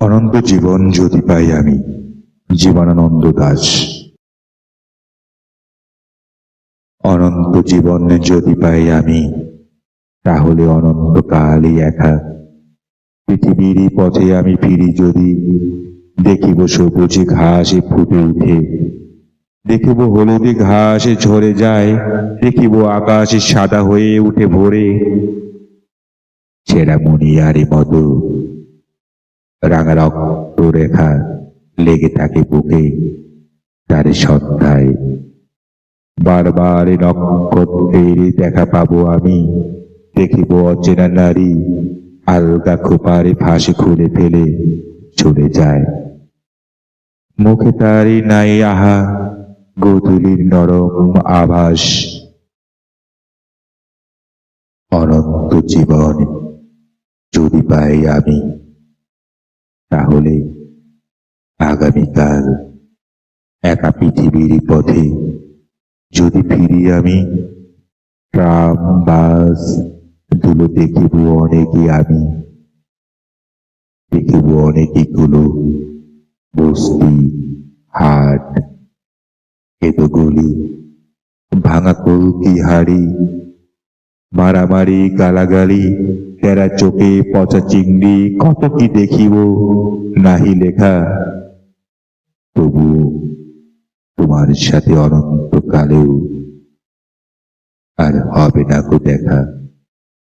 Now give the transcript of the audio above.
অনন্ত জীবন যদি পাই আমি, জীবনানন্দ দাস। অনন্ত জীবন যদি পাই আমি, তাহলে অনন্তকালই একা। পৃথিবীরই পথে আমি ফিরি যদি, দেখিব সবুজে ঘাসে ফুটে উঠে। দেখিব হলুদে ঘাসে ঝরে যায়, দেখিব আকাশে সাদা হয়ে উঠে ভোরে। ছেঁড়া মনিয়ারি মতো রাঙা রক্ত রেখা লেগে থাকে বুকে তার সন্ধ্যায়। বারবার নক্ষত্রের দেখা পাবো আমি, দেখিব অচেনা নারী আলগা খোপারে ফাঁসি খুলে ফেলে চলে যায়। মুখে তারই নাই আহা, গোধূলির নরম আভাস। অনন্ত জীবন যদি পাই আমি। তাহলে আগামীকাল একা পৃথিবীর পথে যদি ফিরি আমি ট্রাম বাসগুলো দেখিব অনেকই আমি। দেখিব অনেকগুলো বস্তি, হাট কেতো গলি ভাঙা কলকি হাড়ি, মারামারি, গালাগালি তেরা চোখে পচা চিংড়ি, কত কি দেখিব? নাহি লেখা। তবু তোমার সাথে অনন্তকালেও আর হবে না গো দেখা।